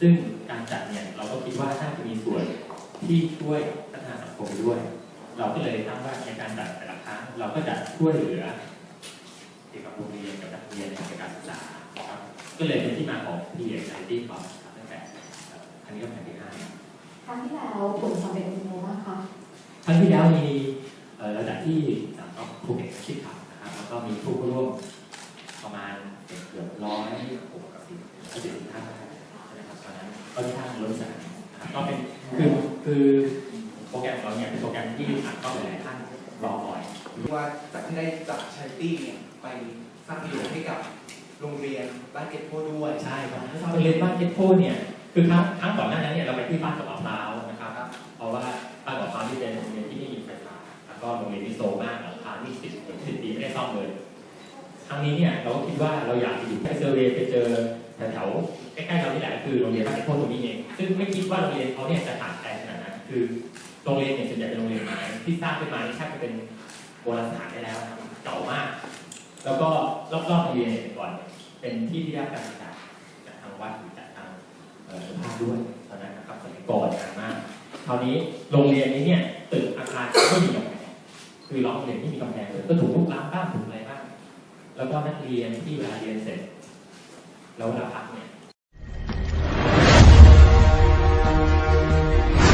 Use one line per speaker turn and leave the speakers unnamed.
ซึ่งการจัดเนี่ยเราก็คิดว่าน่าจะมีส่วนที่ช่วยพัฒนาสังคมด้วย เราก็เลยตั้งว่าในการจัดแต่ละครั้งเราก็จะช่วยเหลือเกี่ยวกับโรงเรียนกับนักเรียนในการศึกษานะครับ ก็เลยเป็นที่มาของ p ีเอ c h a r i t y ก่อนครับตั้งแต่ครั้งนี้ก็ครั้งที่ห้า
ครั้งที่แล้วผลสำเร็จเป็นยังไงบ้างคะ
ครั้งที่แล้วมีเอ่อระดับที่สามก็ภูเก็ตชิดขับนะครับแล้วก็มีผู้ร่วมประมาณเกือบร้อยหกสิบสิบสิบท่า ก็เป็นคือคือโปรแกรมของเราเนี่ยเป็นโปรแกรมที่อัดเข้าไปหลายท่านรอคอย
ว่าจากที่ได้จากชาริตี้เนี่ยไปสร้างประโยชน์ให้กับโรงเรียนบ้านเก็ตโพด้วย
ใช่ครับโรงเรียนบ้านเพชรโพเนี่ยคือครั้งครั้งก่อนหน้านั้นเนี่ยเราไปที่บ้านกับมะพร้าวนะครับเพราะว่าบ้านกับมะพร้าวที่เป็นโรงเรียนที่ไม่มีไฟฟ้าแล้วก็โรงเรียนที่โซมมากหลังคาที่สิบสิบปีไม่ได้ซ่อมเลย ครั้งนี้เนี่ยเราก็คิดว่าเราอยากไปอยู่แค่เซอร์เวย์ไปเจอแถวๆใกล้ๆเราที่แหละคือโรงเรียนบ้านเพชรโพตรงนี้เองซึ่งไม่คิดว่าโรงเรียนเขาเนี่ยจะขาดแคลขนาดนั้นคือโรงเรียนเนี่ยส่วนใหญ่เป็นโรงเรียนไม้ที่สร้างขึ้นมานี่แทบจะเป็นโบราณสถานได้แล้วนะครับเก่ามาก แล้วก็รอบๆโรงเรียนเนี่ยก่อนเนี่ยเป็นที่ที่ได้รับการศึกษาจากทางวัดหรือจากทางสภาพด้วยตอนนั้นนะครับสมัยก่อนนานมากคราวนี้โรงเรียนนี้เนี่ยตึกอาคารไม่มีกำแพงคือล็อกเรียนไม่มีกำแพงเลยก็ถูกลุกล้ำบ้างถูกอะไรบ้าง แล้วก็นักเรียนที่เวลาเรียนเสร็จ แล้วเวลาพักเนี่ย